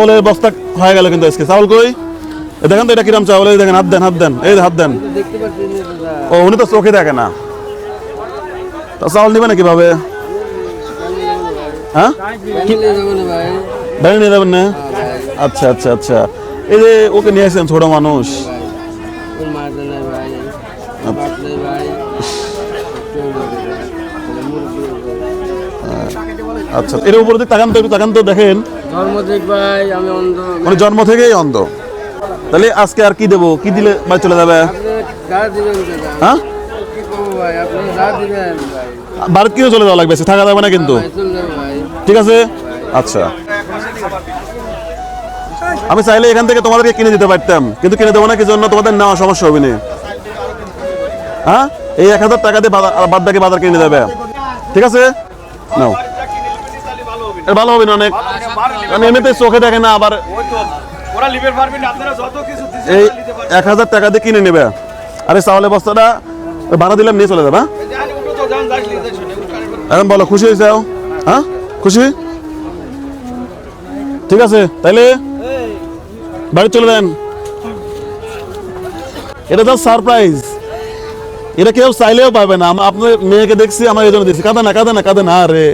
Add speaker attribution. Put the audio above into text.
Speaker 1: চাউলের বস্তা হয়ে গেল কিন্তু আজকে। চাউল কই? দেখেন তো এটা কিরাম চাউল এই দেখেন হাত দেন হাত দেন এই হাত দেন। ও উনি তো চোখে দেখে না। তা চাউল নিবে না কীভাবে? হ্যাঁ? বাইরে নিয়ে যাবেন না? আচ্ছা আচ্ছা আচ্ছা। এই যে ওকে নিয়ে আসছেন ছোট মানুষ। আচ্ছা এর উপরে দিয়ে তাকান তো একটু তাকান তো দেখেন।
Speaker 2: ধর্ম দেখ ভাই আমি অন্ধ।
Speaker 1: মানে জন্ম থেকেই অন্ধ। তাহলে আজকে আর কি দেবো? কি দিলে বাড়ি চলে যাবে? হ্যাঁ? বাড়িতে কিনে চলে যাওয়া লাগবে থাকা যাবে না কিন্তু। ঠিক আছে? আচ্ছা। আমি চাইলে এখান থেকে তোমাদেরকে কিনে দিতে পারতাম। কিন্তু কিনে দেবো না কি জন্য? তোমাদের নেওয়া সমস্যা হবে না। হ্যাঁ? এই এক হাজার টাকা দিয়ে বাদ বাকি বাজার কিনে দেবে। ঠিক আছে? নাও। ভালো হবে না অনেক। কারণ এমনিতে চোখে দেখে না, আবার এই এক হাজার টাকা দিয়ে কিনে নেবে। আর চাউলের বস্তাটা ভাড়া দিলাম, নিয়ে চলে যাবে হ্যাঁ? এখন বলো, খুশি হয়েছে হ্যাঁ? খুশি? ঠিক আছে, তাইলে বাড়ি চলে যান। এটা তো সারপ্রাইজ। এটা কেউ চাইলেও পাবে না। আপনার মেয়েকে দেখছি, আমার এই জন্য দিচ্ছি। কাঁদে না কাঁদে না কাঁদে না রে